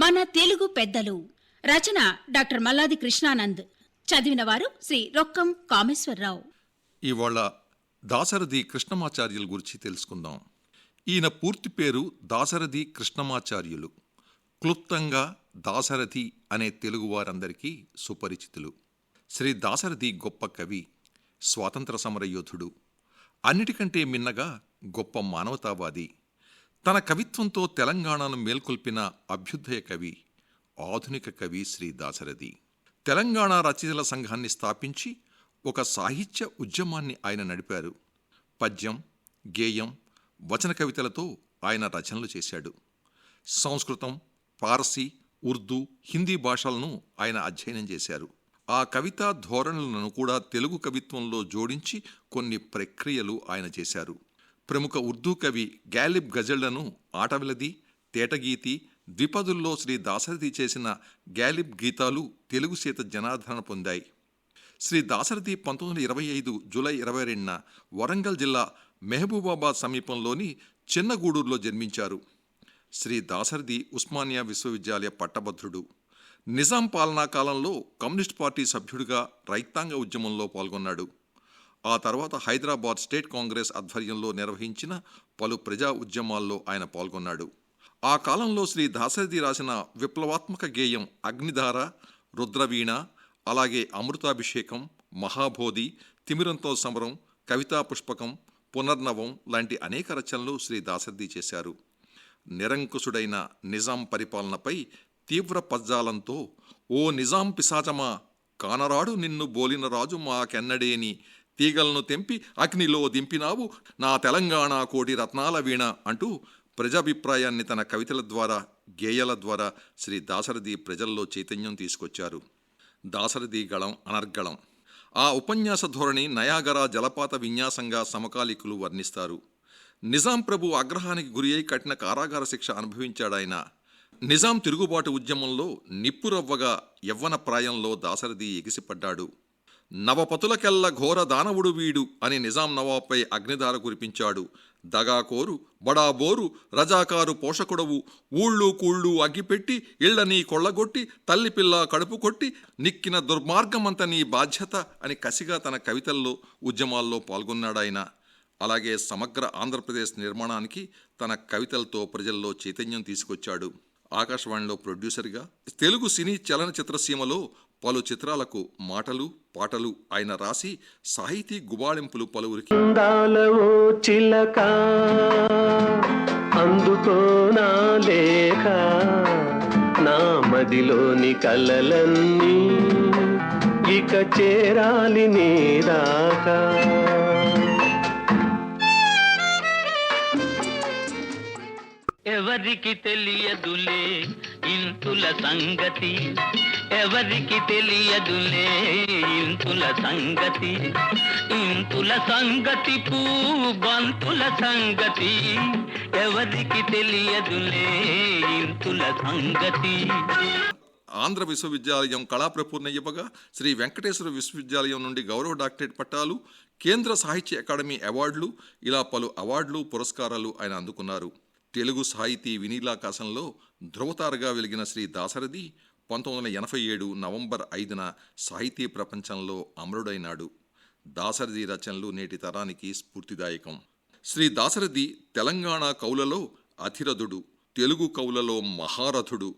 మన తెలుగు పెద్దలు. రచన డాక్టర్ మల్లాది కృష్ణానంద్. చదివిన వారు శ్రీ రొక్కం కామేశ్వరరావు. ఇవాళ దాశరథి కృష్ణమాచార్యుల గురించి తెలుసుకుందాం. ఈయన పూర్తి పేరు దాశరథి కృష్ణమాచార్యులు. క్లుప్తంగా దాశరథి అనే తెలుగువారందరికీ సుపరిచితులు. శ్రీ దాశరథి గొప్ప కవి స్వాతంత్ర సమర యోధుడు అన్నిటికంటే మిన్నగా గొప్ప మానవతావాది తన కవిత్వంతో తెలంగాణను మేల్కొల్పిన అభ్యుదయ కవి ఆధునిక కవి శ్రీ దాశరథి. తెలంగాణ రచయితల సంఘాన్ని స్థాపించి ఒక సాహిత్య ఉద్యమాన్ని ఆయన నడిపారు. పద్యం గేయం వచన కవితలతో ఆయన రచనలు చేశాడు. సంస్కృతం పారసీ ఉర్దూ హిందీ భాషలను ఆయన అధ్యయనం చేశారు. ఆ కవితా ధోరణులను కూడా తెలుగు కవిత్వంలో జోడించి కొన్ని ప్రక్రియలు ఆయన చేశారు. ప్రముఖ ఉర్దూ కవి గ్యాలిబ్ గజళ్ళను ఆటవిలది తేటగీతి ద్విపదుల్లో శ్రీ దాశరథి చేసిన గ్యాలిబ్ గీతాలు తెలుగు చేత జనాదరణ పొందాయి. శ్రీ దాశరథి పంతొమ్మిది వందల ఇరవై ఐదు జూలై ఇరవై రెండున వరంగల్ జిల్లా మెహబూబాబాద్ సమీపంలోని చిన్నగూడూరులో జన్మించారు. శ్రీ దాశరథి ఉస్మానియా విశ్వవిద్యాలయ పట్టభద్రుడు. నిజాం పాలనా కాలంలో కమ్యూనిస్ట్ పార్టీ సభ్యుడిగా రైతాంగ ఉద్యమంలో పాల్గొన్నాడు. ఆ తర్వాత హైదరాబాద్ స్టేట్ కాంగ్రెస్ ఆధ్వర్యంలో నిర్వహించిన పలు ప్రజా ఉద్యమాల్లో ఆయన పాల్గొన్నాడు. ఆ కాలంలో శ్రీ దాశరథి రాసిన విప్లవాత్మక గేయం అగ్నిధార రుద్రవీణ అలాగే అమృతాభిషేకం మహాబోధి తిమిరంతో సమరం కవితా పుష్పకం పునర్నవం లాంటి అనేక రచనలు శ్రీ దాశరథి చేశారు. నిరంకుశుడైన నిజాం పరిపాలనపై తీవ్ర పజ్జాలంతో ఓ నిజాం పిశాచమా కానరాడు నిన్ను బోలిన రాజు మాకెన్నడేని తీగలను తెంపి అగ్నిలో దింపినావు. నా తెలంగాణ కోటి రత్నాల వీణ అంటూ ప్రజాభిప్రాయాన్ని తన కవితల ద్వారా గేయాల ద్వారా శ్రీ దాశరథి ప్రజల్లో చైతన్యం తీసుకొచ్చారు. దాశరథి గళం అనర్గళం. ఆ ఉపన్యాస ధోరణి నయాగరా జలపాత విన్యాసంగా సమకాలీకులు వర్ణిస్తారు. నిజాం ప్రభు ఆగ్రహానికి గురి అయి కఠిన కారాగార శిక్ష అనుభవించాడాయన నిజాం తిరుగుబాటు ఉద్యమంలో నిప్పురవ్వగా యవ్వన ప్రాయంలో దాశరథి ఎగిసిపడ్డాడు. నవపతులకెల్ల ఘోర దానవుడు వీడు అని నిజాం నవాబ్పై అగ్నిధార కురిపించాడు. దగాకోరు బడాబోరు రజాకారు పోషకుడవు. ఊళ్ళు కూళ్ళు అగ్గిపెట్టి ఇళ్ళని కొళ్ళగొట్టి తల్లిపిల్ల కడుపు కొట్టి నిక్కిన దుర్మార్గమంత నీ బాధ్యత అని కసిగా తన కవితల్లో ఉద్యమాల్లో పాల్గొన్నాడాయన. అలాగే సమగ్ర ఆంధ్రప్రదేశ్ నిర్మాణానికి తన కవితలతో ప్రజల్లో చైతన్యం తీసుకొచ్చాడు. ఆకాశవాణిలో ప్రొడ్యూసర్గా తెలుగు సినీ చలనచిత్ర సీమలో పలు చిత్రాలకు మాటలు పాటలు ఆయన రాసి సాహితీ గుబాళింపులు పలువురికి. చిలక అందుకో నా లేఖ నా మదిలోని కలలన్నీ ఇక చేరాలి నీ దాకా. ఎవరికి తెలియదులే ఇంతుల సంగతి? ఎవరికి తెలియదులే ఇంతుల సంగతి? ఇంతుల సంగతి పూ బంతుల సంగతి? ఎవరికి తెలియదులే ఇంతుల సంగతి? ఆంధ్ర విశ్వవిద్యాలయం కళాప్రపూర్ణ ఇవ్వగా శ్రీ వెంకటేశ్వర విశ్వవిద్యాలయం నుండి గౌరవ డాక్టరేట్ పట్టాలు కేంద్ర సాహిత్య అకాడమీ అవార్డులు ఇలా పలు అవార్డులు పురస్కారాలు ఆయన అందుకున్నారు. తెలుగు సాహితీ వినీలాకాశంలో ధృవతారగా వెలిగిన శ్రీ దాశరథి పంతొమ్మిది వందల ఎనభై ఏడు నవంబర్ ఐదున సాహితీ ప్రపంచంలో అమరుడైనాడు. దాశరథి రచనలు నేటి తరానికి స్ఫూర్తిదాయకం. శ్రీ దాశరథి తెలంగాణ కవులలో అధిరథుడు తెలుగు కవులలో మహారథుడు